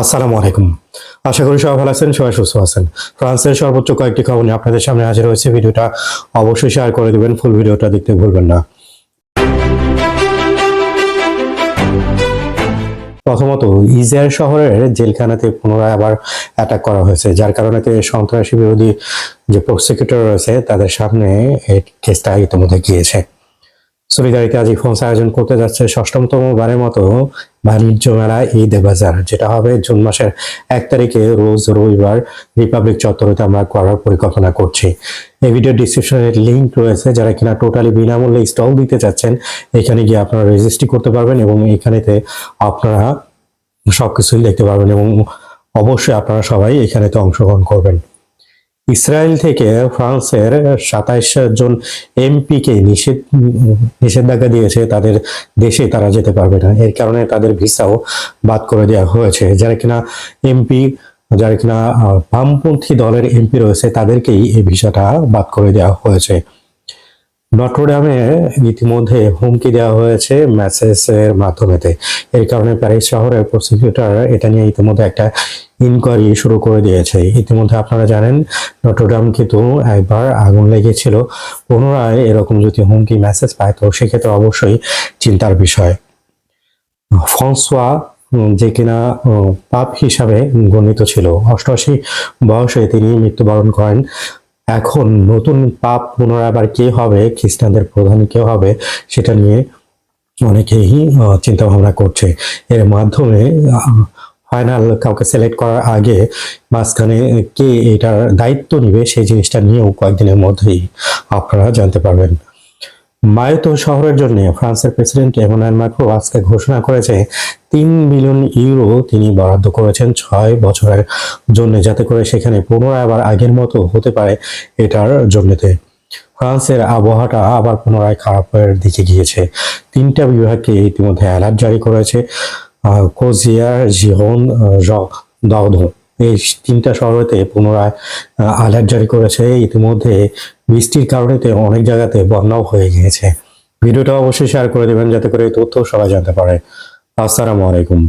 আসসালামু আলাইকুম। আশা করি সবাই ভালো আছেন, সবাই সুস্থ আছেন। ফ্রান্সের সর্বোচ্চ কয়েকটি খবর নিয়ে আপনাদের সামনে হাজির হয়েছে। ভিডিওটা অবশ্যই শেয়ার করে দিবেন ফুল ভিডিওটা দেখতে ভুলবেন না। প্রথমত ইসরায়েল শহরের জেলখানাতে পুনরায় আবার অ্যাটাক করা হয়েছে, যার কারণে সন্ত্রাসী বিরোধী যে প্রসিকিউটর রয়েছে, তাদের সামনে এই কেসটা ইতিমধ্যে গিয়েছে। সলিদারিতে আজ ফোন্স আয়োজন করতে যাচ্ছে ষষ্ঠমতম বারের মতো বাণিজ্য মেলা ঈদ বাজার, যেটা হবে জুন মাসের এক তারিখে রোজ রবিবার রিপাবলিক চত্বরেতে আমরা করার পরিকল্পনা করছি। এই ভিডিও ডিসক্রিপশনে লিঙ্ক রয়েছে, যারা কিনা টোটালি বিনামূল্যে স্টল দিতে চাচ্ছেন, এখানে গিয়ে আপনারা রেজিস্ট্রি করতে পারবেন এবং এখানেতে আপনারা সবকিছুই দেখতে পারবেন এবং অবশ্যই আপনারা সবাই এখানেতে অংশগ্রহণ করবেন। ইসরায়েল থেকে ফ্রান্সের সাতাইশ জন এমপিকে নিষেধ নিষেধাজ্ঞা দিয়েছে তাদের দেশে তারা যেতে পারবে না। এর কারণে তাদের ভিসাও বাদ করে দেওয়া হয়েছে। যারা কিনা এমপি, যারা কিনা বামপন্থী দলের এমপি রয়েছে, তাদেরকেই এই ভিসাটা বাদ করে দেওয়া হয়েছে। নটরডামে ইতিমধ্যে হুমকি দেওয়া হয়েছে মেসেজের মাধ্যমেতে। এর কারণে প্যারিস শহরের প্রসিকিউটর এটা নিয়ে ইতিমধ্যে একটা ইনকোয়ারি শুরু করে দিয়েছে। ইতিমধ্যে আপনারা জানেন, নটরডাম কিন্তু একবার আগুন লেগেছিল, পুনরায় এরকম যদি হুমকি মেসেজ পায়, তো সেক্ষেত্রে অবশ্যই চিন্তার বিষয়। ফ্রান্সোয়া যে কিনা পাপ হিসাবে গণিত ছিল। অষ্টআশি বয়সে তিনি মৃত্যুবরণ করেন। এখন নতুন পাপ পুনরাবার কে হবে? খ্রিস্টানদের প্রধান কে হবে? সেটা নিয়ে অনেকেই চিন্তা ভাবনা করছে। এর মাধ্যমে ফাইনাল কাউকে সিলেক্ট করার আগে মাঝখানে কে এটার দায়িত্ব নিবে? সেই জিনিসটা নিয়েও কয়েকদিনের মধ্যেই আপনারা জানতে পারবেন। মায়োতো শহরের জন্য ফ্রান্সের প্রেসিডেন্ট এমানুয়েল ম্যাক্রো আজকে ঘোষণা করেছে, তিন বিলিয়ন ইউরো তিনি বরাদ্দ করেছেন ছয় বছরের জন্য, যাতে করে সেখানে পুনরায় আবার আগের মতো হতে পারে এটার জন্যতে। ফ্রান্সের আবহাওয়াটা আবার পুনরায় খারাপের দিকে গিয়েছে। তিনটা বিভাগকে ইতিমধ্যে অ্যালার্ট জারি করেছে কোজিয়ার জিহন রক দাউদ এই তিনটা শহরেতে পুনরায় আলার্ট জারি করেছে। ইতিমধ্যে বৃষ্টির কারণেতে অনেক জায়গাতে বন্যাও হয়ে গিয়েছে। ভিডিওটা অবশ্যই শেয়ার করে দেবেন, যাতে করে তথ্য সবাই জানতে পারে। আসসালামু আলাইকুম।